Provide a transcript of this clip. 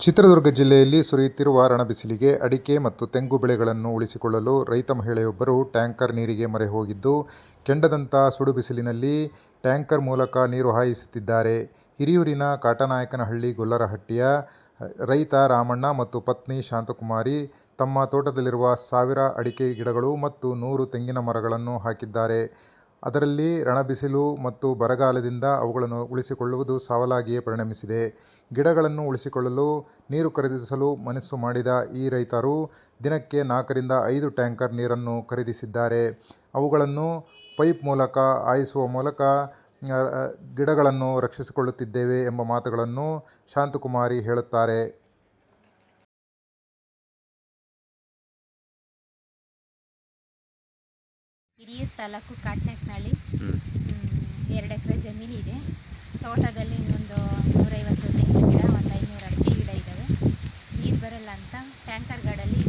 ಚಿತ್ರದುರ್ಗ ಜಿಲ್ಲೆಯಲ್ಲಿ ಸುರಿಯುತ್ತಿರುವ ರಣಬಿಸಿಲಿಗೆ ಅಡಿಕೆ ಮತ್ತು ತೆಂಗು ಬೆಳೆಗಳನ್ನು ಉಳಿಸಿಕೊಳ್ಳಲು ರೈತ ಮಹಿಳೆಯೊಬ್ಬರು ಟ್ಯಾಂಕರ್ ನೀರಿಗೆ ಮೊರೆ ಹೋಗಿದ್ದು, ಕೆಂಡದಂತ ಸುಡು ಬಿಸಿಲಿನಲ್ಲಿ ಟ್ಯಾಂಕರ್ ಮೂಲಕ ನೀರು ಹಾಯಿಸುತ್ತಿದ್ದಾರೆ. ಹಿರಿಯೂರಿನ ಕಾಟನಾಯಕನಹಳ್ಳಿ ಗೊಲ್ಲರಹಟ್ಟಿಯ ರೈತ ರಾಮಣ್ಣ ಮತ್ತು ಪತ್ನಿ ಶಾಂತಕುಮಾರಿ ತಮ್ಮ ತೋಟದಲ್ಲಿರುವ ಸಾವಿರ ಅಡಿಕೆ ಗಿಡಗಳು ಮತ್ತು ನೂರು ತೆಂಗಿನ ಮರಗಳನ್ನು ಹಾಕಿದ್ದಾರೆ. ಅದರಲ್ಲಿ ರಣಬಿಸಿಲು ಮತ್ತು ಬರಗಾಲದಿಂದ ಅವುಗಳನ್ನು ಉಳಿಸಿಕೊಳ್ಳುವುದು ಸವಾಲಾಗಿಯೇ ಪರಿಣಮಿಸಿದೆ. ಗಿಡಗಳನ್ನು ಉಳಿಸಿಕೊಳ್ಳಲು ನೀರು ಖರೀದಿಸಲು ಮನಸ್ಸು ಮಾಡಿದ ಈ ರೈತರು ದಿನಕ್ಕೆ ನಾಲ್ಕರಿಂದ ಐದು ಟ್ಯಾಂಕರ್ ನೀರನ್ನು ಖರೀದಿಸಿದ್ದಾರೆ. ಅವುಗಳನ್ನು ಪೈಪ್ ಮೂಲಕ ಹಾಯಿಸುವ ಮೂಲಕ ಗಿಡಗಳನ್ನು ರಕ್ಷಿಸಿಕೊಳ್ಳುತ್ತಿದ್ದೇವೆ ಎಂಬ ಮಾತುಗಳನ್ನು ಶಾಂತಕುಮಾರಿ ಹೇಳುತ್ತಾರೆ. ಹಿರಿಯೂರು ತಾಲೂಕು ಕಾಟ್ನಾಯಕನಹಳ್ಳಿ ಎರಡು ಎಕರೆ ಜಮೀನಿದೆ ತೋಟದಲ್ಲಿ ಇನ್ನೊಂದು ನೂರೈವತ್ತು ತೆಂಗಿನ ಗಿಡ ಒಂದು ಐನೂರು ಅಡಿಕೆ ಗಿಡ ಇದ್ದಾವೆ ನೀರು ಬರಲ್ಲ ಅಂತ ಟ್ಯಾಂಕರ್ ಗಾಡಲ್ಲಿ